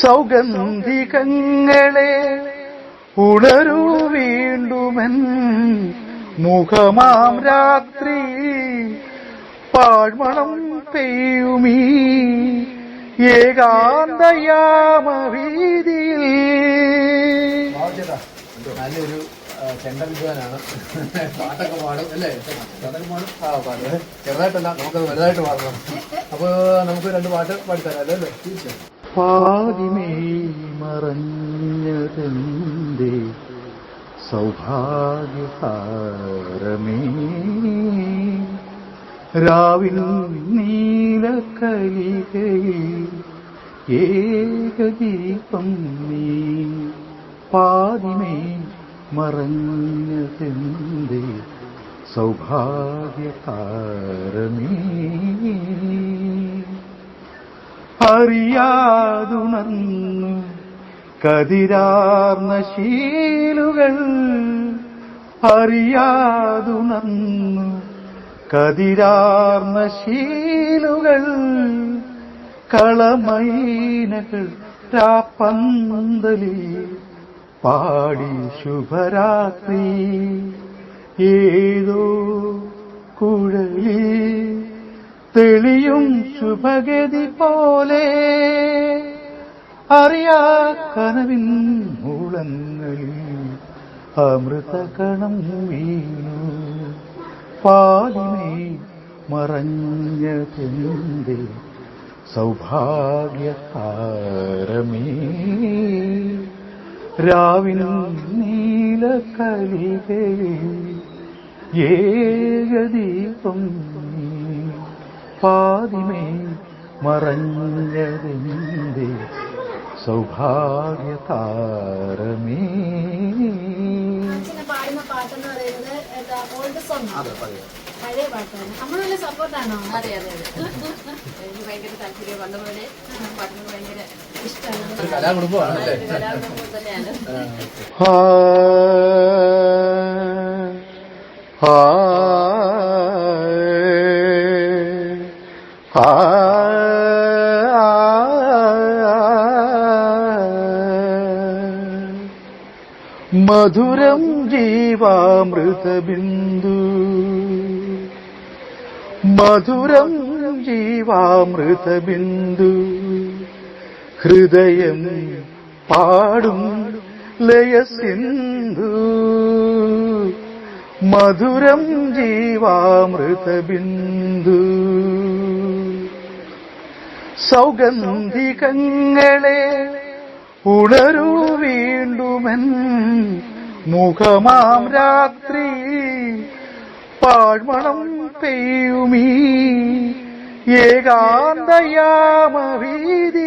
സൗഗന്ധികങ്ങളെ ഉണരൂ വീണ്ടുമൻ മുഖമാം രാത്രി പാഴ്മണം പെയ്യുമീ ഏകാന്തയാമവീതിയിൽ നല്ലൊരു ആ, ചെണ്ട വിദ്വാനാണ് പാട്ടൊക്കെ പാടും അല്ലേ? പാട്ടൊക്കെ പാടും ആ പാടും. ചെറുതായിട്ടല്ല നമുക്കത് വലുതായിട്ട് പാടണം. അപ്പൊ നമുക്ക് രണ്ട് പാട്ട് പാടിത്തരാം അല്ലേ? തീർച്ചയായും പാതിമേ മറഞ്ഞതെന്തേ? സൗഭാഗ്യഹാരമേ. രാവിൽ നീലക്കലികയിൽ ഏകദീപം നീ. പാതിമേ മറഞ്ഞതെന്തേ? സൗഭാഗ്യഹാരമേ. അറിയാതുണർന്നു. കതിരാർന്ന ശീലുകൾ അറിയാതുണർന്നു. കതിരാർന്ന ശീലുകൾ കളമൈനകൾ രാപ്പന്തലി പാടി ശുഭരാത്രി. ഏതോ കുഴലി തെളിയും ശുഭഗതി പോലെ അറിയാ കനവിൻ മൂളങ്ങളിൽ അമൃതകണം വീണു. പാലിനെ മറഞ്ഞതിന്റെ സൗഭാഗ്യ താരമേ രാവിനും നീലക്കലികയിൽ ഏകദീപം പാതിമേ മറഞ്ഞതിന്റെ സൗഭാഗ്യതാരമേ. പാടുന്ന പാട്ടെന്ന് പറയുന്നത് എന്താ ഓൾഡ് സോങ് പഴയ പാട്ടാണ്. സപ്പോർട്ടാണോ? അതെ അതെ അതെ. എനിക്ക് ഭയങ്കര താല്പര്യം. വന്ന പോലെ പാട്ടിന് ഭയങ്കര ഇഷ്ടമാണ്. ഒരു കലാകുടുംബമാണ് അല്ലേ? കലാകുടുംബം തന്നെയാണ്. ആ മധുരം ജീവാമൃതബിന്ദു. മധുരം ജീവാമൃതബിന്ദു. ഹൃദയം പാടും ലയസിന്ധു. മധുരം ജീവാമൃതബിന്ദു. സൗഗന്ധികങ്ങളെ ഉണരൂ വീണ്ടുമൻ മുഖമാം രാത്രി പാഴ്മണം പെയ്യുമീ. ഏകാന്തയാമവീതിയിൽ